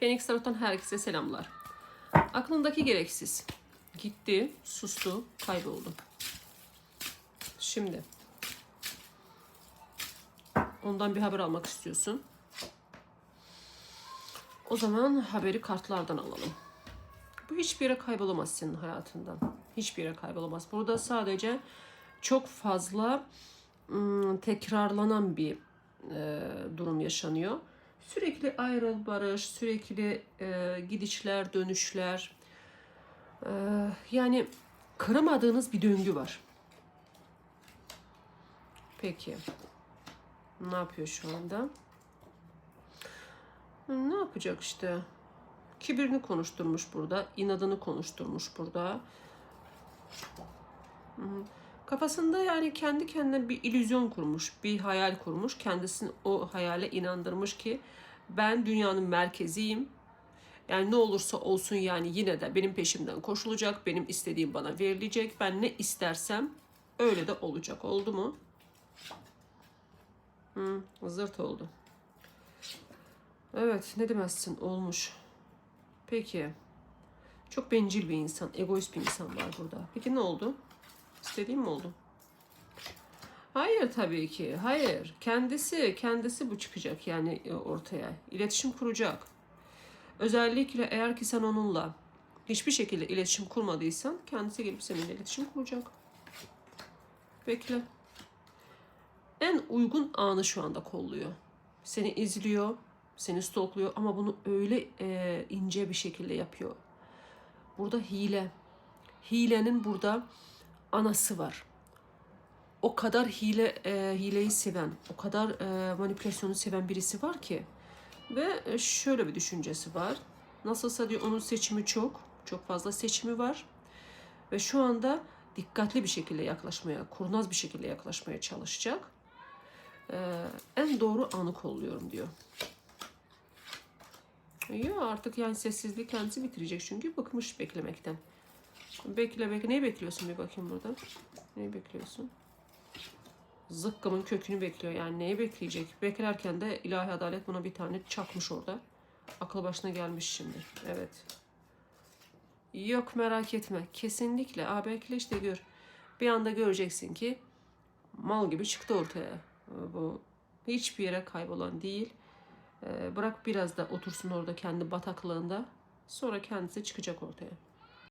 Phoenix Tarot'tan herkese selamlar. Aklındaki gereksiz. Gitti, sustu, kayboldu. Şimdi. Ondan bir haber almak istiyorsun. O zaman haberi kartlardan alalım. Bu hiçbir yere kaybolamaz senin hayatından. Hiçbir yere kaybolamaz. Burada sadece çok fazla ım, tekrarlanan bir e, durum yaşanıyor. Sürekli ayrıl barış, sürekli e, gidişler, dönüşler. E, yani kıramadığınız bir döngü var. Peki. Ne yapıyor şu anda? Ne yapacak işte? Kibirini konuşturmuş burada. inadını konuşturmuş burada. Hı. Kafasında yani kendi kendine bir illüzyon kurmuş, bir hayal kurmuş. Kendisini o hayale inandırmış ki ben dünyanın merkeziyim. Yani ne olursa olsun yani yine de benim peşimden koşulacak, benim istediğim bana verilecek. Ben ne istersem öyle de olacak. Oldu mu? Hı, zırt oldu. Evet, ne demezsin olmuş. Peki. Çok bencil bir insan, egoist bir insan var burada. Peki ne oldu? İstediğim mi oldu? Hayır tabii ki. Hayır. Kendisi, kendisi bu çıkacak yani e, ortaya. İletişim kuracak. Özellikle eğer ki sen onunla hiçbir şekilde iletişim kurmadıysan kendisi gelip seninle iletişim kuracak. Bekle. En uygun anı şu anda kolluyor. Seni izliyor, seni stalkluyor ama bunu öyle e, ince bir şekilde yapıyor. Burada hile. Hilenin burada anası var. O kadar hile e, hileyi seven, o kadar e, manipülasyonu seven birisi var ki ve e, şöyle bir düşüncesi var. Nasılsa diyor onun seçimi çok, çok fazla seçimi var ve şu anda dikkatli bir şekilde yaklaşmaya, kurnaz bir şekilde yaklaşmaya çalışacak. E, en doğru anı kolluyorum diyor. Ya artık yani sessizliği kendisi bitirecek çünkü bıkmış beklemekten. Bekle bekle. Neyi bekliyorsun bir bakayım burada? Neyi bekliyorsun? Zıkkımın kökünü bekliyor. Yani neyi bekleyecek? Beklerken de ilahi adalet buna bir tane çakmış orada. Akıl başına gelmiş şimdi. Evet. Yok merak etme. Kesinlikle. Aa bekle işte gör. Bir anda göreceksin ki mal gibi çıktı ortaya. Bu hiçbir yere kaybolan değil. Ee, Bırak biraz da otursun orada kendi bataklığında. Sonra kendisi çıkacak ortaya.